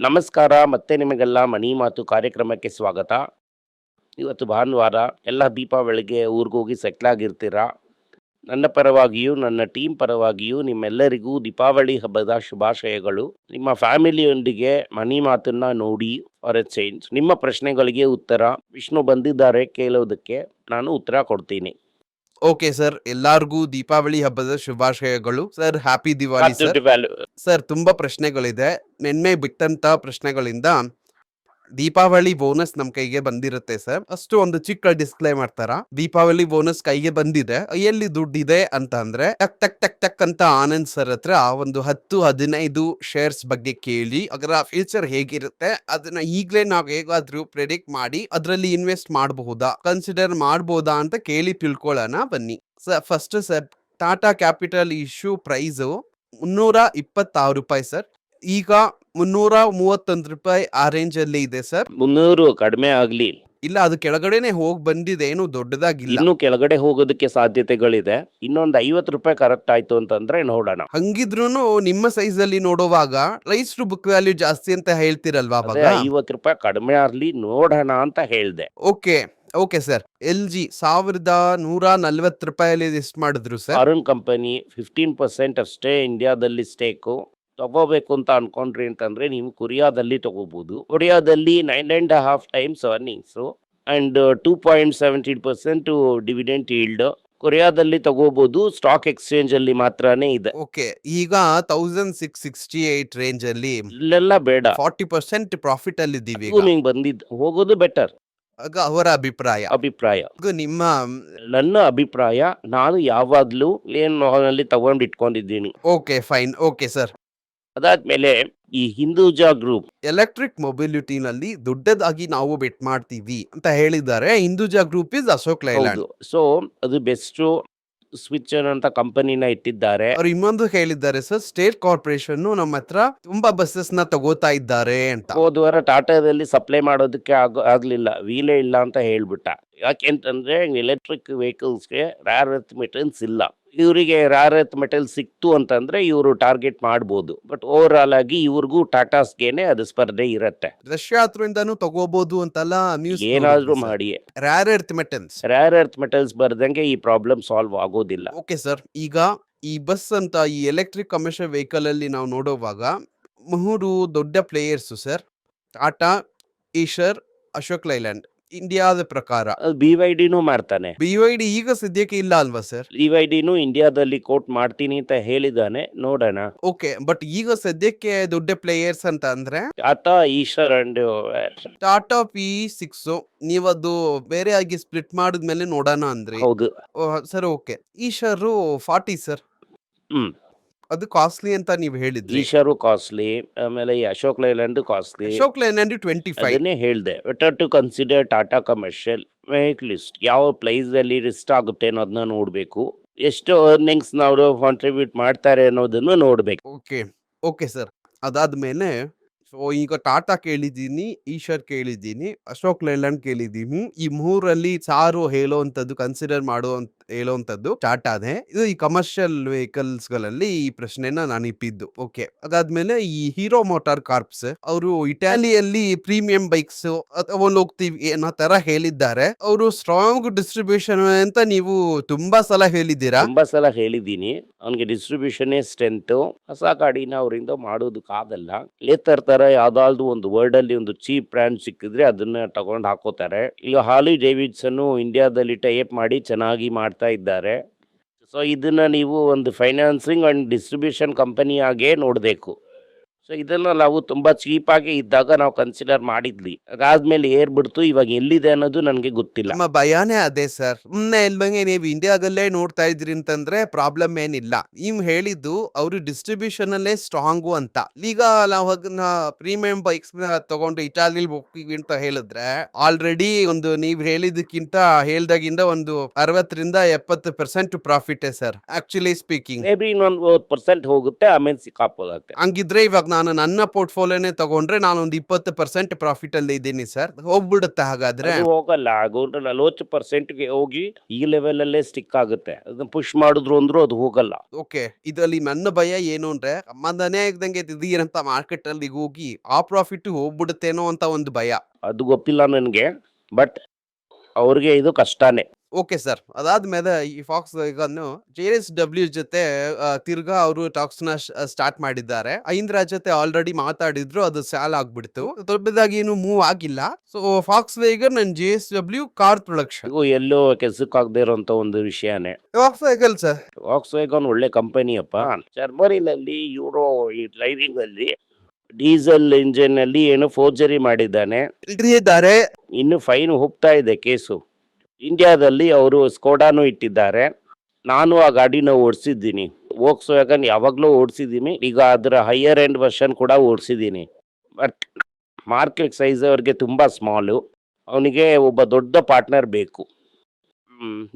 ನಮಸ್ಕಾರ, ಮತ್ತೆ ನಿಮಗೆಲ್ಲ ಮನಿ ಮಾತು ಕಾರ್ಯಕ್ರಮಕ್ಕೆ ಸ್ವಾಗತ. ಇವತ್ತು ಭಾನುವಾರ, ಎಲ್ಲ ದೀಪಾವಳಿಗೆ ಊರಿಗೋಗಿ ಸೆಟ್ಲ್ ಆಗಿರ್ತೀರಾ? ನನ್ನ ಪರವಾಗಿಯೂ, ನನ್ನ ಟೀಮ್ ಪರವಾಗಿಯೂ ನಿಮ್ಮೆಲ್ಲರಿಗೂ ದೀಪಾವಳಿ ಹಬ್ಬದ ಶುಭಾಶಯಗಳು. ನಿಮ್ಮ ಫ್ಯಾಮಿಲಿಯೊಂದಿಗೆ ಮನಿ ಮಾತನ್ನ ನೋಡಿ ಅವರ ಚೇಂಜ್ ನಿಮ್ಮ ಪ್ರಶ್ನೆಗಳಿಗೆ ಉತ್ತರ, ವಿಷ್ಣು ಬಂದಿದ್ದಾರೆ ಕೇಳೋದಕ್ಕೆ ನಾನು ಉತ್ತರ ಕೊಡ್ತೀನಿ. ಓಕೆ ಸರ್ ಎಲ್ಲಾರ್ಗೂ ದೀಪಾವಳಿ ಹಬ್ಬದ ಶುಭಾಶಯಗಳು. Sir happy Diwali sir. Sir ತುಂಬಾ ಪ್ರಶ್ನೆಗಳಿದೆ. ನೆನ್ನೆ ಬಿಟ್ಟಂತ ಪ್ರಶ್ನೆಗಳಿಂದ ದೀಪಾವಳಿ ಬೋನಸ್ ನಮ್ ಕೈಗೆ ಬಂದಿರುತ್ತೆ ಸರ್. ಅಷ್ಟು ಒಂದು ಚಿಕ್ಕ ಡಿಸ್ಪ್ಲೇ ಮಾಡ್ತಾರ. ದೀಪಾವಳಿ ಬೋನಸ್ ಕೈಗೆ ಬಂದಿದೆ. ಎಲ್ಲಿ ದುಡ್ಡಿದೆ ಅಂತ ಅಂದ್ರೆ ಟಕ್ ಟಕ್ ಟಕ್ ಟಕ್ ಅಂತ ಆನಂದ್ ಸರ್ ಹತ್ರ ಒಂದು ಹತ್ತು, ಹದಿನೈದು ಶೇರ್ಸ್ ಬಗ್ಗೆ ಕೇಳಿ, ಅದರ ಫ್ಯೂಚರ್ ಹೇಗಿರುತ್ತೆ ಅದನ್ನ ಈಗ್ಲೇ ನಾವು ಹೇಗಾದ್ರೂ ಪ್ರೆಡಿಕ್ಟ್ ಮಾಡಿ ಅದರಲ್ಲಿ ಇನ್ವೆಸ್ಟ್ ಮಾಡಬಹುದಾ ಕನ್ಸಿಡರ್ ಮಾಡಬಹುದಾ ಅಂತ ಕೇಳಿ ತಿಳ್ಕೊಳ್ಳೋಣ ಬನ್ನಿ. Sir first sir Tata Capital issue price ಮುನ್ನೂರ ಇಪ್ಪತ್ತಾರು ರೂಪಾಯಿ ಸರ್. ಈಗ ಮುನ್ನೂರ ಮೂವತ್ತೊಂದು ರೂಪಾಯಿ ಆ ರೇಂಜ್ ಅಲ್ಲಿ ಇದೆ ಸರ್ ಮುನ್ನೂರು ಕಡಿಮೆ ಆಗ್ಲಿ. ಇಲ್ಲ ಅದು ಕೆಳಗಡೆನೆ ಹೋಗಿ ಬಂದಿದೆ ಏನು ದೊಡ್ಡದಾಗಿಲ್ಲ. ಇನ್ನು ಕೆಳಗಡೆ ಹೋಗೋದಕ್ಕೆ ಸಾಧ್ಯತೆಗಳಿದೆ. ಇನ್ನೊಂದು ಐವತ್ತು ರೂಪಾಯಿ ಕರೆಕ್ಟ್ ಆಯ್ತು ಅಂತಂದ್ರೆ ನೋಡೋಣ. ಹಂಗಿದ್ರು ನಿಮ್ಮ ಸೈಜ್ ಅಲ್ಲಿ ನೋಡುವಾಗ ರೈಸ್ ಟು ಬುಕ್ ವ್ಯಾಲ್ಯೂ ಜಾಸ್ತಿ ಅಂತ ಹೇಳ್ತಿರಲ್ವಾ ಅವಾಗ? ಐವತ್ತು ರೂಪಾಯಿ ಕಡಿಮೆ ಆಗ್ಲಿ ನೋಡೋಣ ಅಂತ ಹೇಳ್ದೆ. Okay okay sir L G ಸಾವಿರದ ನೂರ ನಲ್ವತ್ತು ರೂಪಾಯಲ್ಲಿ ಎಷ್ಟು ಮಾಡಿದ್ರು sir Arun company fifteen percent ಅಷ್ಟೇ ಇಂಡಿಯಾದಲ್ಲಿ ಸ್ಟೇಕು ತಗೋಬೇಕು ಅಂತ ಅನ್ಕೊಂಡ್ರಿ ಅಂತಂದ್ರೆ ನೀವು ಕೊರಿಯಾದಲ್ಲಿ ತಗೋಬಹುದು ಕೊರಿಯಾದಲ್ಲಿ nine and half times earnings and two point seventeen percent dividend yield ಕೊರಿಯಾದಲ್ಲಿ ತಗೋಬಹುದು ಸ್ಟಾಕ್ ಎಕ್ಸ್ಚೇಂಜ್ ಅಲ್ಲಿ ಮಾತ್ರನೇ ಇದೆ. ಓಕೆ ಈಗ thousand six sixty eight range ಅಲ್ಲಿ ಇಲ್ಲೆಲ್ಲ ಬೇಡ. ಫಾರ್ಟಿ ಪರ್ಸೆಂಟ್ ಪ್ರಾಫಿಟ್ ಅಲ್ಲಿ ಇದ್ದೀವಿ ನಿಂಗೆ ಬಂದಿದ್ದು ಹೋಗೋದು ಬೆಟರ್ ಆಗ ಅವರ ಅಭಿಪ್ರಾಯ. ಅಭಿಪ್ರಾಯ. ನಿಮ್ಮ ನನ್ನ ಅಭಿಪ್ರಾಯ ನಾನು ಯಾವಾಗ್ಲೂ ಏನ್ ಅಲ್ಲಿ ತಗೊಂಡು ಇಟ್ಕೊಂಡಿದ್ದೀನಿ ಓಕೆ ಫೈನ್ ಓಕೆ ಸರ್ ಅದಾದ್ಮೇಲೆ ಈ ಹಿಂದೂಜಾ ಗ್ರೂಪ್ ಎಲೆಕ್ಟ್ರಿಕ್ ಮೊಬಿಲಿಟಿನಲ್ಲಿ ದೊಡ್ಡದಾಗಿ ನಾವು ಬೆಟ್ ಮಾಡ್ತೀವಿ ಅಂತ ಹೇಳಿದ್ದಾರೆ. Hinduja group is Ashok Leyland so ಅದು ಬೆಸ್ಟ್ ಸ್ವಿಚ್ ಅಂತ ಕಂಪನಿನ ಇಟ್ಟಿದ್ದಾರೆ. ಅವ್ರು ಇನ್ನೊಂದು ಹೇಳಿದ್ದಾರೆ ಸರ್ ಸ್ಟೇಟ್ ಕಾರ್ಪೊರೇಷನ್ ನಮ್ಮ ಹತ್ರ ತುಂಬಾ ಬಸ್ಸಸ್ನ ತಗೋತಾ ಇದ್ದಾರೆ ಅಂತ. ಹೋದ ವಾರ ಟಾಟಾದಲ್ಲಿ ಸಪ್ಲೈ ಮಾಡೋದಕ್ಕೆ ಆಗ ಆಗ್ಲಿಲ್ಲ ವೀಲೇ ಇಲ್ಲ ಅಂತ ಹೇಳ್ಬಿಟ್ಟ. ಯಾಕೆಂತಂದ್ರೆ ಎಲೆಕ್ಟ್ರಿಕ್ ವೆಹಿಕಲ್ಸ್ಗೆ ರ್ಯಾರ್ ಎರ್ತ್ ಮೆಟೀರಿಯಲ್ಸ್ ಇಲ್ಲ. ಇವರಿಗೆ ರ್ಯಾರ್ ಎರ್ತ್ ಮೆಟಲ್ ಸಿಕ್ತು ಅಂತಂದ್ರೆ ಇವರು ಟಾರ್ಗೆಟ್ ಮಾಡ್ಬೋದು. ಬಟ್ ಓವರ್ ಆಲ್ ಆಗಿ ಇವ್ರಿಗೂ ಟಾಟಾಸ್ಗೇನೆ ಅದು ಸ್ಪರ್ಧೆ ಇರತ್ತೆ. ರಷ್ಯಾ ಹತ್ರದಿಂದಾನು ತಗೋಬಹುದು ಅಂತಲ್ಲ ನ್ಯೂಸ್ ಏನಾದ್ರೂ ಮಾಡಿ rare earth metals rare earth metals ಬರ್ದಂಗೆ ಈ ಪ್ರಾಬ್ಲಮ್ ಸಾಲ್ವ್ ಆಗೋದಿಲ್ಲ. ಓಕೆ ಸರ್ ಈಗ ಈ ಬಸ್ ಅಂತ ಈ ಎಲೆಕ್ಟ್ರಿಕ್ ಕಮರ್ಷಿಯಲ್ ವೆಹಿಕಲ್ ಅಲ್ಲಿ ನಾವು ನೋಡುವಾಗ ಮೂರು ದೊಡ್ಡ players sir Tata Eicher Ashok Leyland. ಇಂಡಿಯಾದ ಪ್ರಕಾರ. ಬಿ ವೈ ಡಿನೂ ಮಾಡ್ತಾನೆ. ಬಿ ವೈ ಡಿ ಈಗ ಸದ್ಯಕ್ಕೆ ಇಲ್ಲ ಅಲ್ವಾ ಸರ್? ಬಿ ವೈ ಡಿನೂ ಇಂಡಿಯಾದಲ್ಲಿ ಕೋಟ್ ಮಾಡ್ತೀನಿ ಅಂತ ಹೇಳಿದಾನೆ ನೋಡೋಣ. ಓಕೆ ಬಟ್ ಈಗ ಸದ್ಯಕ್ಕೆ ದೊಡ್ಡ ಪ್ಲೇಯರ್ಸ್ ಅಂತ ಅಂದ್ರೆ? Tata Eicher and Tata P six. ನೀವದು ಬೇರೆ ಆಗಿ ಸ್ಪ್ಲಿಟ್ ಮಾಡಿದ್ಮೇಲೆ ನೋಡೋಣ ಅಂದ್ರೆ. ಹೌದು. Sir okay. Eicher forty sir? Hmm. ಅದು ಕಾಸ್ಟ್ಲಿ ಅಂತ ನೀವು ಹೇಳಿದ್ರಿ. ಈಶರು ಕಾಸ್ಟ್ಲಿ ಆಮೇಲೆ ಈ Ashok Leyland costly. Ashok Leyland twenty five. ಅದನ್ನೇ ಹೇಳಿದೆ. Better to consider Tata commercial list ಯಾವ ಪ್ಲೈಸ್ ಅಲ್ಲಿ ರಿಸ್ಟ್ ಆಗುತ್ತೆ ಅನ್ನೋದನ್ನ ನೋಡಬೇಕು. ಎಷ್ಟು ಅರ್ನಿಂಗ್ಸ್ ನಾವು ಕಾಂಟ್ರಿಬ್ಯೂಟ್ ಮಾಡ್ತಾರೆ ಅನ್ನೋದನ್ನು ನೋಡಬೇಕು. Okay okay sir. ಅದಾದ್ಮೇಲೆ ಸೊ ಈಗ ಟಾಟಾ ಕೇಳಿದ್ದೀನಿ ಈಶರ್ ಕೇಳಿದ್ದೀನಿ ಅಶೋಕ್ ಲೈಲ್ಯಾಂಡ್ ಕೇಳಿದ್ದೀನಿ. ಈ ಮೂರಲ್ಲಿ ಸಾರು ಹೇಳುವಂಥದ್ದು ಕನ್ಸಿಡರ್ ಮಾಡೋ ಹೇಳೋವಂಥದ್ದು ಆದೆ. ಇದು ಈ ಕಮರ್ಷಿಯಲ್ ವೆಹಿಕಲ್ಸ್ಗಳಲ್ಲಿ ಈ ಪ್ರಶ್ನೆನ ನಾನು ಇಪ್ಪಿದ್ದು ಓಕೆ ಅದಾದ್ಮೇಲೆ ಈ ಹೀರೋ ಮೋಟಾರ್ ಕಾರ್ಪ್ಸ್ ಅವರು ಇಟಾಲಿಯಲ್ಲಿ ಪ್ರೀಮಿಯಂ ಬೈಕ್ಸ್ ತಗೊಂಡು ಹೋಗ್ತೀವಿ ಅನ್ನೋ ತರ ಹೇಳಿದ್ದಾರೆ. ಅವರು ಸ್ಟ್ರಾಂಗ್ ಡಿಸ್ಟ್ರಿಬ್ಯೂಷನ್ ಅಂತ ನೀವು ತುಂಬಾ ಸಲ ಹೇಳಿದ್ದೀರಾ? ತುಂಬಾ ಸಲ ಹೇಳಿದ್ದೀನಿ. ಅವ್ನಿಗೆ ಡಿಸ್ಟ್ರಿಬ್ಯೂಷನ್ ಸ್ಟ್ರೆಂತ್ ಹೊಸ ಗಾಡಿನ ಅವರಿಂದ ಮಾಡೋದಕ್ಕಾಗಲ್ಲ. ಲೇತರ್ ತರ ಯಾವ್ದಾದ್ರು ಒಂದು ವರ್ಡ್ ಅಲ್ಲಿ ಒಂದು ಚೀಪ್ ಬ್ರ್ಯಾಂಡ್ ಸಿಕ್ಕಿದ್ರೆ ಅದನ್ನ ತಗೊಂಡ್ ಹಾಕೋತಾರೆ. ಈಗ ಹಾಲಿ ಡೇವಿಡ್ಸನ್ ಇಂಡಿಯಾದಲ್ಲಿ ಟೈಪ್ ಮಾಡಿ ಚೆನ್ನಾಗಿ ಮಾಡ್ತಾ ಇದ್ದಾರೆ. ಸೊ ಇದನ್ನು ನೀವು ಒಂದು ಫೈನಾನ್ಸಿಂಗ್ ಆ್ಯಂಡ್ ಡಿಸ್ಟ್ರಿಬ್ಯೂಷನ್ ಕಂಪನಿಯಾಗೇ ನೋಡಬೇಕು. ಸೊ ಇದನ್ನು ನಾವು ತುಂಬ ಚೀಪಾಗಿ ಇದ್ದಾಗ ನಾವು ಕನ್ಸಿಡರ್ ಮಾಡಿದ್ವಿ. ಅದಾದ್ಮೇಲೆ ಏರ್ಬಿಡ್ತು ಇವಾಗ ಎಲ್ಲಿದೆ ಅನ್ನೋದು ನನಗೆ ಗೊತ್ತಿಲ್ಲ. ನಮ್ಮ ಭಯಾನೇ ಅದೇ ಸರ್. ಸುಮ್ಮನೆ ಇಲ್ವಂಗೆ ನೀವು ಇಂಡಿಯಾದಲ್ಲೇ ನೋಡ್ತಾ ಇದ್ರಿ ಅಂತಂದ್ರೆ ಪ್ರಾಬ್ಲಮ್ ಏನಿಲ್ಲ. ನೀವು ಹೇಳಿದ್ದು ಅವರು ಡಿಸ್ಟ್ರಿಬ್ಯೂಷನ್ ಅಲ್ಲೇ ಸ್ಟ್ರಾಂಗು ಅಂತ. ಈಗ ನಾವು ಅದನ್ನ ಪ್ರೀಮಿಯಂ ಬೈಕ್ಸ್ ತಗೊಂಡು ಇಟಾಲಿಲಿ ಹೋಗ್ತೀವಿ ಅಂತ ಹೇಳಿದ್ರೆ ಆಲ್ರೆಡಿ ಒಂದು ನೀವು ಹೇಳಿದಕ್ಕಿಂತ ಹೇಳ್ದಾಗಿಂದ ಒಂದು ಅರವತ್ತರಿಂದ ಎಪ್ಪತ್ತು percent profit sir actually speaking maybe ಇನ್ನೊಂದು ಪರ್ಸೆಂಟ್ ಹೋಗುತ್ತೆ ಆಮೇಲೆ ಸಿಕ್ಕಾಪೋದಾಗ ಹಂಗಿದ್ರೆ ಇವಾಗ ನಾನು ನನ್ನ ಪೋರ್ಟ್ಫೋಲಿಯೋನೇ ತಗೊಂಡ್ರೆ ನಾನೊಂದು ಇಪ್ಪತ್ತು ಪರ್ಸೆಂಟ್ ಪ್ರಾಫಿಟ್ ಅಲ್ಲಿ ಇದ್ದೀನಿ ಸರ್. ಹೋಗ್ಬಿಡುತ್ತೆ ಹಾಗಾದ್ರೆ. ಅದು ಹೋಗಲ್ಲ ಹಾಗೂ ನಲವತ್ತು ಪರ್ಸೆಂಟ್ಗೆ ಹೋಗಿ ಈ ಲೆವೆಲ್ ಅಲ್ಲೇ ಸ್ಟಿಕ್ ಆಗುತ್ತೆ. ಅದನ್ನ ಪುಷ್ ಮಾಡಿದ್ರು ಅಂದ್ರೂ ಅದು ಹೋಗಲ್ಲ. ಓಕೆ ಇದರಲ್ಲಿ ನನ್ನ ಭಯ ಏನು ಅಂದ್ರೆ ಮನೆ ಇದ್ದಂಗೆ ದಿಢೀರಂತ ಮಾರ್ಕೆಟ್ ಅಲ್ಲಿ ಹೋಗಿ ಆ ಪ್ರಾಫಿಟ್ ಹೋಗ್ಬಿಡುತ್ತೇನೋ ಅಂತ ಒಂದು ಭಯ. ಅದು ಗೊತ್ತಿಲ್ಲ ನನಗೆ ಬಟ್ ಅವ್ರಿಗೆ ಇದು ಕಷ್ಟನೇ. Okay sir. ಅದಾದ್ಮೇಲೆ ಈ ಫಾಕ್ಸ್ ಈಗನ್ನು ಜೆ ಎಸ್ ಡಬ್ಲ್ಯೂ ಜೊತೆ ತಿರ್ಗಾ ಅವರು ಟಾಕ್ಸ್ನ ಸ್ಟಾರ್ಟ್ ಮಾಡಿದ್ದಾರೆ. ಐಂದ್ರ ಜೊತೆ ಆಲ್ರೆಡಿ ಮಾತಾಡಿದ್ರು ಅದು ಸ್ಯಾಲ್ ಆಗ್ಬಿಡ್ತು. ದೊಡ್ಡದಾಗಿ ಏನು ಮೂವ್ ಆಗಿಲ್ಲ. So Volkswagen and J S W car production ಎಲ್ಲೋ ಕೆಲ್ಸಕ್ಕಾಗದೇ ಇರುವಂತ ಒಂದು ವಿಷಯನೇ. ಫಾಕ್ಸ್ ವೇಗಲ್ ಸರ್. ಫಾಕ್ಸ್ ವೇಗನ್ ಒಳ್ಳೆ ಕಂಪನಿಯಪ್ಪ. ಜರ್ಮನಿನಲ್ಲಿ ಯೂರೋ ಈ ಡ್ರೈವಿಂಗ್ ಅಲ್ಲಿ ಡೀಸೆಲ್ ಇಂಜಿನ್ ಅಲ್ಲಿ ಏನೋ ಫೋರ್ಜರಿ ಮಾಡಿದ್ದಾನೆ. ಇನ್ನು ಫೈನ್ ಹೋಗ್ತಾ ಇದೆ ಕೇಸು. ಇಂಡಿಯಾದಲ್ಲಿ ಅವರು ಸ್ಕೋಡಾನು ಇಟ್ಟಿದ್ದಾರೆ. ನಾನು ಆ ಗಾಡಿನ ಓಡಿಸಿದ್ದೀನಿ. ವೋಕ್ಸ್ ವ್ಯಾಗನ್ ಯಾವಾಗಲೂ ಓಡಿಸಿದ್ದೀನಿ. ಈಗ ಅದರ ಹೈಯರ್ ಎಂಡ್ ವರ್ಷನ್ ಕೂಡ ಓಡಿಸಿದ್ದೀನಿ. ಬಟ್ ಮಾರ್ಕೆಟ್ ಸೈಜ್ ಅವ್ರಿಗೆ ತುಂಬ ಸ್ಮಾಲು ಅವನಿಗೆ ಒಬ್ಬ ದೊಡ್ಡ ಪಾರ್ಟ್ನರ್ ಬೇಕು.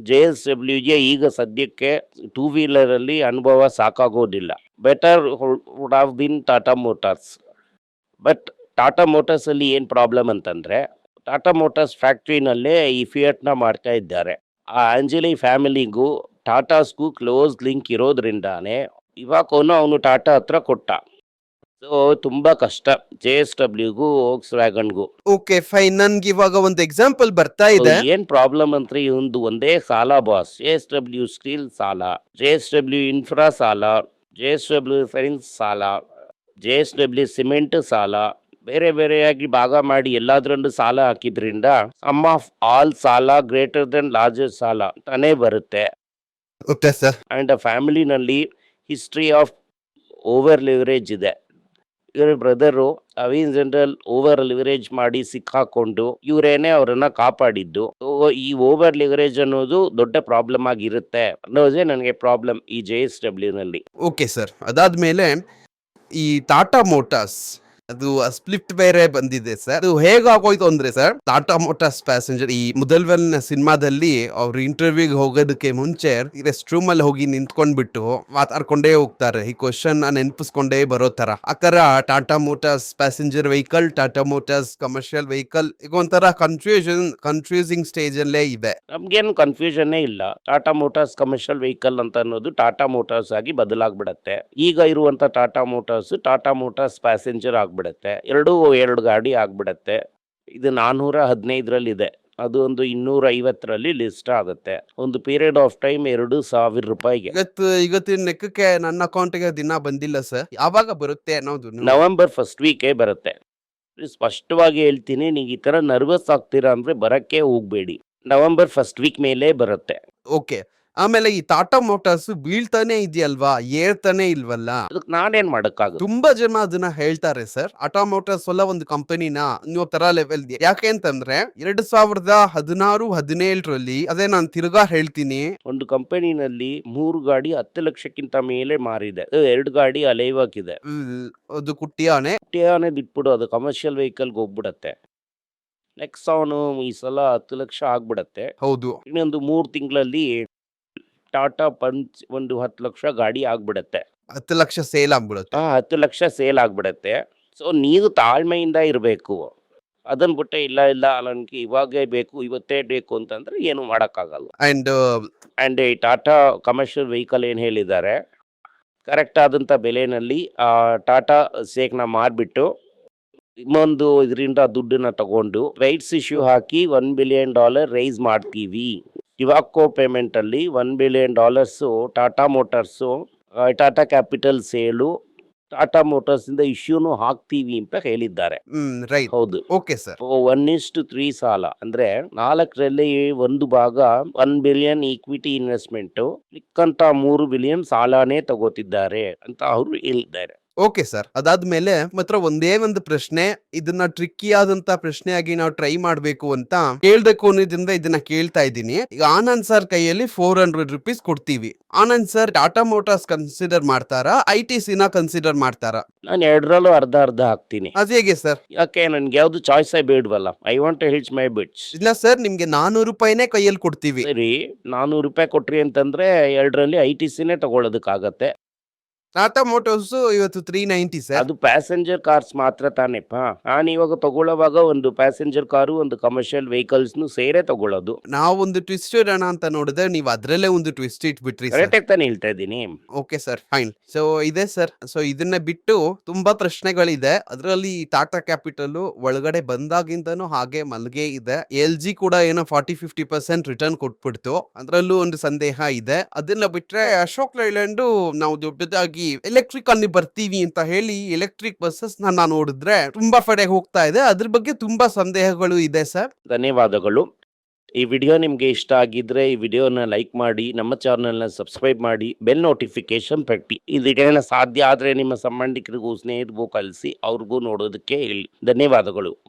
ಜೆ ಎಸ್ ಡಬ್ಲ್ಯೂಗೆ ಈಗ ಸದ್ಯಕ್ಕೆ ಟೂ ವೀಲರಲ್ಲಿ ಅನುಭವ ಸಾಕಾಗೋದಿಲ್ಲ. Better would have been Tata Motors but Tata ಮೋಟಾರ್ಸಲ್ಲಿ ಏನು ಪ್ರಾಬ್ಲಮ್ ಅಂತಂದರೆ ಟಾಟಾ ಮೋಟರ್ಸ್ ಫ್ಯಾಕ್ಟ್ರಿನಲ್ಲೇ ಈ ಫಿಯಟ್ನ ಮಾಡ್ತಾ ಇದ್ದಾರೆ. ಆ ಆಂಜಲಿ ಫ್ಯಾಮಿಲಿಗೂ ಟಾಟಾಸ್ಗೂ ಕ್ಲೋಸ್ ಲಿಂಕ್ ಇರೋದ್ರಿಂದಾನೆ ಇವಾಗವನು ಅವನು ಟಾಟಾ ಹತ್ರ ಕೊಟ್ಟ. ಸೊ ತುಂಬ ಕಷ್ಟ. ಜೆ ಎಸ್ ಡಬ್ಲ್ಯೂಗೂ ಓಕ್ಸ್ ವ್ಯಾಗನ್ಗೂ ಓಕೆ ಫೈನ್ ನನ್ಗೆ ಇವಾಗ ಒಂದು ಎಕ್ಸಾಂಪಲ್ ಬರ್ತಾ ಇದೆ. ಏನ್ ಪ್ರಾಬ್ಲಮ್ ಅಂದ್ರೆ ಇವಂದು ಒಂದೇ ಸಾಲ boss J S W steel ಸಾಲ ಜೆ ಎಸ್ ಡಬ್ಲ್ಯೂ ಇನ್ಫ್ರಾ ಸಾಲ ಜೆ ಎಸ್ ಡಬ್ಲ್ಯೂ ಫೈನ್ಸ್ ಸಾಲ ಜೆ ಎಸ್ ಡಬ್ಲ್ಯೂ ಸಿಮೆಂಟ್ ಸಾಲ ಬೇರೆ ಬೇರೆಯಾಗಿ ಭಾಗ ಮಾಡಿ ಎಲ್ಲಾದ್ರಲ್ಲೂ ಸಾಲ ಹಾಕಿದ್ರಿಂದ ಸಮ್ ಆಫ್ ಆಲ್ ಸಾಲ ಗ್ರೇಟರ್ ದೆನ್ ಲಾರ್ಜೆಸ್ಟ್ ಸಾಲ ಅಂತಾನೆ ಬರುತ್ತೆ. ಅಂಡ್ ಆ ಫ್ಯಾಮಿಲಿನಲ್ಲಿ ಹಿಸ್ಟ್ರಿ ಆಫ್ ಓವರ್ ಲಿವರೇಜ್ ಇದೆ. ಇವರ ಬ್ರದರು ಅವಿನ್ ಜನರಲ್ ಓವರ್ ಲಿವರೇಜ್ ಮಾಡಿ ಸಿಕ್ಕಾಕೊಂಡು ಇವರೇನೆ ಅವರನ್ನ ಕಾಪಾಡಿದ್ದು. ಈ ಓವರ್ ಲಿವರೇಜ್ ಅನ್ನೋದು ದೊಡ್ಡ ಪ್ರಾಬ್ಲಮ್ ಆಗಿರುತ್ತೆ ಅನ್ನೋದೇ ನನಗೆ ಪ್ರಾಬ್ಲಮ್ ಈ ಜೆ ಎಸ್ ಡಬ್ಲ್ಯೂನಲ್ಲಿ ಓಕೆ ಸರ್ ಅದಾದ್ಮೇಲೆ ಈ ಟಾಟಾ ಮೋಟಾರ್ಸ್ ಅದು ಸ್ಪ್ಲಿಟ್ ಬೇರೆ ಬಂದಿದೆ ಸರ್ ಅದು ಹೇಗಾಗೋಯ್ತು ಅಂದ್ರೆ ಸರ್ ಟಾಟಾ ಮೋಟಾರ್ಸ್ ಪ್ಯಾಸೆಂಜರ್ ಈ ಮುದಲ್ವಲ್ ಸಿನಿಮಾದಲ್ಲಿ ಅವ್ರು ಇಂಟರ್ವ್ಯೂಗೆ ಹೋಗೋದಕ್ಕೆ ಮುಂಚೆ ರೆಸ್ಟ್ ರೂಮ್ ಅಲ್ಲಿ ಹೋಗಿ ನಿಂತ್ಕೊಂಡ್ಬಿಟ್ಟು ಮಾತಾಡ್ಕೊಂಡೇ ಹೋಗ್ತಾರೆ. ಈ ಕ್ವಶನ್ ನೆನಪಿಸ್ಕೊಂಡೇ ಬರೋ ತರ ಆ ತರ Tata Motors passenger vehicle Tata Motors commercial vehicle ಈಗ ಒಂಥರ ಕನ್ಫ್ಯೂಷನ್ ಕನ್ಫ್ಯೂಸಿಂಗ್ ಸ್ಟೇಜ್ ಅಲ್ಲೇ ಇದೆ. ನಮ್ಗೇನು ಕನ್ಫ್ಯೂಷನ್ ಇಲ್ಲ. ಟಾಟಾ ಮೋಟಾರ್ಸ್ ಕಮರ್ಷಿಯಲ್ ವೆಹಿಕಲ್ ಅಂತ ಅನ್ನೋದು ಟಾಟಾ ಮೋಟಾರ್ಸ್ ಆಗಿ ಬದಲಾಗ್ಬಿಡತ್ತೆ. ಈಗ ಇರುವಂತ Tata Motors Tata Motors passenger ಆಗ್ಬಿಡತ್ತೆ. ಎರಡು ಎರಡು ಗಾಡಿ ಆಗಿಬಿಡತ್ತೆ. ಇದು ನಾನ್ನೂರ ಹದಿನೈದರಲ್ಲಿ ಇದೆ ಅದು ಒಂದು ಇನ್ನೂರ ಐವತ್ತರಲ್ಲಿ ಲಿಸ್ಟ್ ಆಗುತ್ತೆ. ಒಂದು ಪೀರಿಯಡ್ ಆಫ್ ಟೈಮ್ ಎರಡು ಸಾವಿರ ರೂಪಾಯಿಗೆ. ಇವತ್ತು ಇವತ್ತಿನ ಲೆಕ್ಕಕ್ಕೆ ನನ್ನ ಅಕೌಂಟ್ಗೆ ದಿನ ಬಂದಿಲ್ಲ ಸರ್. ಯಾವಾಗ ಬರುತ್ತೆ ಅನ್ನೋದು ನವೆಂಬರ್ ಫಸ್ಟ್ ವೀಕೇ ಬರುತ್ತೆ. ಸ್ಪಷ್ಟವಾಗಿ ಹೇಳ್ತೀನಿ ನೀವು ಈ ತರ ನರ್ವಸ್ ಆಗ್ತೀರಾ ಅಂದ್ರೆ ಬರಕ್ಕೆ ಹೋಗಬೇಡಿ. ನವೆಂಬರ್ ಫಸ್ಟ್ ವೀಕ್ ಮೇಲೆ ಬರುತ್ತೆ. ಓಕೆ. ಆಮೇಲೆ ಈ ಟಾಟಾ ಮೋಟಾರ್ಸ್ ಬೀಳ್ತಾನೆ ಇದೆಯಲ್ವಾ? ಏರ್ತಾನೆ ಇಲ್ವಲ್ಲ? ಅದಕ್ಕೆ ನಾನೇನ್ ಮಾಡಕ್ ತುಂಬಾ ಜನ ಅದನ್ನ ಹೇಳ್ತಾರೆ ಸರ್. ಟಾಟಾ ಮೋಟಾರ್ಸ್ ಎಲ್ಲ ಒಂದು ಕಂಪನಿನ ನೀವು ತರ ಲೆವೆಲ್ ಯಾಕೆ ಅಂತಂದ್ರೆ ಎರಡ್ ಸಾವಿರದ ಹದಿನಾರು ಹದಿನೇಳರಲ್ಲಿ ಅದೇ ನಾನು ತಿರ್ಗಾ ಹೇಳ್ತೀನಿ. ಒಂದು ಕಂಪನಿನಲ್ಲಿ ಮೂರು ಗಾಡಿ ಹತ್ತು ಲಕ್ಷಕ್ಕಿಂತ ಮೇಲೆ ಮಾರಿದೆ. ಎರಡು ಗಾಡಿ ಅಲೈವಾಗಿದೆ ಉಲ್, ಅದು ಕುಟ್ಟಿಯಾನೆ ಕುಟ್ಟಿಯಾನೆ ಬಿಟ್ಬಿಡು ಅದು ಕಮರ್ಷಿಯಲ್ ವೆಹಿಕಲ್ಗೆ ಹೋಗ್ಬಿಡತ್ತೆ. ನೆಕ್ಸ್ಟ್ ಅವನು ಈ ಸಲ ಹತ್ತು ಲಕ್ಷ ಆಗ್ಬಿಡತ್ತೆ. ಹೌದು. ಇನ್ನೊಂದು ಮೂರು ತಿಂಗಳಲ್ಲಿ ಟಾಟಾ ಪಂಚ್ ಒಂದು ಹತ್ತು ಲಕ್ಷ ಗಾಡಿ ಆಗ್ಬಿಡತ್ತೆ. ಹತ್ತು ಲಕ್ಷ ಸೇಲ್ ಆಗ್ಬಿಡುತ್ತೆ. ಆ ಹತ್ತು ಲಕ್ಷ ಸೇಲ್ ಆಗ್ಬಿಡತ್ತೆ. ಸೊ ನೀವು ತಾಳ್ಮೆಯಿಂದ ಇರಬೇಕು. ಅದನ್ನ ಬಿಟ್ಟೆ ಇಲ್ಲ ಇಲ್ಲ ನನಗೆ ಇವಾಗೇ ಬೇಕು ಇವತ್ತೇ ಬೇಕು ಅಂತಂದ್ರೆ ಏನು ಮಾಡೋಕ್ಕಾಗಲ್ಲ. ಅಂಡ್ ಆ್ಯಂಡ್ ಈ ಟಾಟಾ ಕಮರ್ಷಿಯಲ್ ವೆಹಿಕಲ್ ಏನು ಹೇಳಿದ್ದಾರೆ ಕರೆಕ್ಟ್ ಆದಂಥ ಬೆಲೆನಲ್ಲಿ ಆ ಟಾಟಾ ಸೇಕ್ನ ಮಾರಿಬಿಟ್ಟು ಇನ್ನೊಂದು ಇದರಿಂದ ದುಡ್ಡನ್ನ ತಗೊಂಡು ರೈಟ್ಸ್ ಇಶ್ಯೂ ಹಾಕಿ ಒನ್ ಬಿಲಿಯನ್ ಡಾಲರ್ ರೈಸ್ ಮಾಡ್ತೀವಿ. ಇವಾಕೋ ಪೇಮೆಂಟಲ್ಲಿ one billion dollars Tata Motors Tata Capital sale Tata ಮೋಟಾರ್ಸಿಂದ ಇಶ್ಯೂನು ಹಾಕ್ತೀವಿ ಅಂತ ಹೇಳಿದ್ದಾರೆ. ಹೌದು. ಓಕೆ ಸರ್ ಒನ್ ಇಷ್ಟು ತ್ರೀ ಸಾಲ. ಅಂದ್ರೆ ನಾಲ್ಕರಲ್ಲಿ ಒಂದು ಭಾಗ ಒನ್ ಬಿಲಿಯನ್ ಈಕ್ವಿಟಿ ಇನ್ವೆಸ್ಟ್ಮೆಂಟ್ ಮಿಕ್ಕಂತ ಮೂರು ಬಿಲಿಯನ್ ಸಾಲನೇ ತಗೋತಿದ್ದಾರೆ ಅಂತ ಅವರು ಹೇಳಿದ್ದಾರೆ. ಓಕೆ ಸರ್ ಅದಾದ್ಮೇಲೆ ಮಾತ್ರ ಒಂದೇ ಒಂದು ಪ್ರಶ್ನೆ ಇದನ್ನ ಟ್ರಿಕ್ಕಿ ಆದಂತ ಪ್ರಶ್ನೆಯಾಗಿ ನಾವು ಟ್ರೈ ಮಾಡ್ಬೇಕು ಅಂತ ಕೇಳ್ಬೇಕು ಅನ್ನೋದ್ರಿಂದ ಇದನ್ನ ಕೇಳ್ತಾ ಇದ್ದೀನಿ. ಈಗ ಆನಂದ್ ಸರ್ ಕೈಯಲ್ಲಿ ಫೋರ್ ಹಂಡ್ರೆಡ್ ರುಪೀಸ್ ಕೊಡ್ತೀವಿ. Anand sir Tata Motors consider ಮಾಡ್ತಾರಾ? ಐ ಟಿ ಸಿನ ಕನ್ಸಿಡರ್ ಮಾಡ್ತಾರಾ? ನಾನು ಎರಡರಲ್ಲೂ ಅರ್ಧ ಅರ್ಧ ಹಾಕ್ತೀನಿ. ಅದ್ ಹೇಗೆ ಸರ್ ಯಾಕೆ ನನ್ಗೆ ಯಾವ್ದು ಚಾಯ್ಸೇ ಬೇಡವಲ್ಲ. I want to hills my bits ಇಲ್ಲ ಸರ್ ನಿಮ್ಗೆ ನಾನೂರು ರೂಪಾಯಿನೇ ಕೈಯಲ್ಲಿ ಕೊಡ್ತೀವಿ. ಸರಿ ನಾನೂರು ರೂಪಾಯಿ ಕೊಟ್ರಿ ಅಂತಂದ್ರೆ ಎರಡರಲ್ಲಿ ಐ ಟಿ ಸಿನೇ ತಗೊಳ್ಳೋದಕ್ಕಾಗತ್ತೆ. ಟಾಟಾ ಮೋಟರ್ಸ್ ಇವತ್ತು ತ್ರೀ ನೈಂಟಿ ಸರ್ ಅದು ಪ್ಯಾಸೆಂಜರ್ ಕಾರ್ಸ್ ಮಾತ್ರ ತಾನೇಪ್ಪ. ನಾನು ಇವಾಗ ತಗೊಳ್ಳೋವಾಗ ಒಂದು ಪ್ಯಾಸೆಂಜರ್ ಕಾರು ಒಂದು ಕಮರ್ಷಿಯಲ್ ವೆಹಿಕಲ್ಸ್ ಸೇರೇ ತಗೊಳ್ಳೋದು. ನಾವು ಒಂದು ಟ್ವಿಸ್ಟ್ ಇಡೋಣ ಅಂತ ನೋಡಿದ್ರೆ ನೀವು ಅದ್ರಲ್ಲೇ ಒಂದು ಟ್ವಿಸ್ಟ್ ಇಟ್ಬಿಟ್ರಿ ಕರೆಕ್ಟ್ ತಾನೇ ಹೇಳ್ತಾ ಇದ್ದೀನಿ. ಓಕೆ ಸರ್ ಫೈನ್ ಸೊ ಇದೆ ಸರ್ ಸೊ ಇದನ್ನ ಬಿಟ್ಟು ತುಂಬಾ ಪ್ರಶ್ನೆಗಳಿದೆ. ಅದರಲ್ಲಿ ಟಾಟಾ ಕ್ಯಾಪಿಟಲ್ ಒಳಗಡೆ ಬಂದಾಗಿಂದನೂ ಹಾಗೆ ಮಲ್ಗೆ ಇದೆ. ಎಲ್ ಜಿ ಕೂಡ ಏನೋ ಫಾರ್ಟಿ ಫಿಫ್ಟಿ ಪರ್ಸೆಂಟ್ ರಿಟರ್ನ್ ಕೊಟ್ಬಿಡ್ತು. ಅದರಲ್ಲೂ ಒಂದು ಸಂದೇಹ ಇದೆ. ಅದನ್ನ ಬಿಟ್ರೆ ಅಶೋಕ್ ಲೈಲ್ಯಾಂಡ್ ನಾವು ದೊಡ್ಡದಾಗಿ ಎಲೆಕ್ಟ್ರಿಕ್ ಅಲ್ಲಿ ಬರ್ತೀವಿ ಅಂತ ಹೇಳಿ ಎಲೆಕ್ಟ್ರಿಕ್ ಬಸ್ಸಸ್ ನಾನು ನೋಡಿದ್ರೆ ತುಂಬಾ ಕಡೆ ಹೋಗ್ತಾ ಇದೆ. ಅದ್ರ ಬಗ್ಗೆ ತುಂಬಾ ಸಂದೇಹಗಳು ಇದೆ ಸರ್ ಧನ್ಯವಾದಗಳು. ಈ ವಿಡಿಯೋ ನಿಮಗೆ ಇಷ್ಟ ಆಗಿದ್ರೆ ಈ ವಿಡಿಯೋನ ಲೈಕ್ ಮಾಡಿ, ನಮ್ಮ ಚಾನಲ್ನ ಸಬ್ಸ್ಕ್ರೈಬ್ ಮಾಡಿ ಬೆಲ್ ನೋಟಿಫಿಕೇಶನ್ ಪಟ್ಟಿ. ಇದಕ್ಕೇನ ಸಾಧ್ಯ ಆದರೆ ನಿಮ್ಮ ಸಂಬಂಧಿಕರಿಗೂ, ಸ್ನೇಹಿತರಿಗೂ ಕಲಿಸಿ, ಅವ್ರಿಗೂ ನೋಡೋದಕ್ಕೆ ಹೇಳಿ. ಧನ್ಯವಾದಗಳು.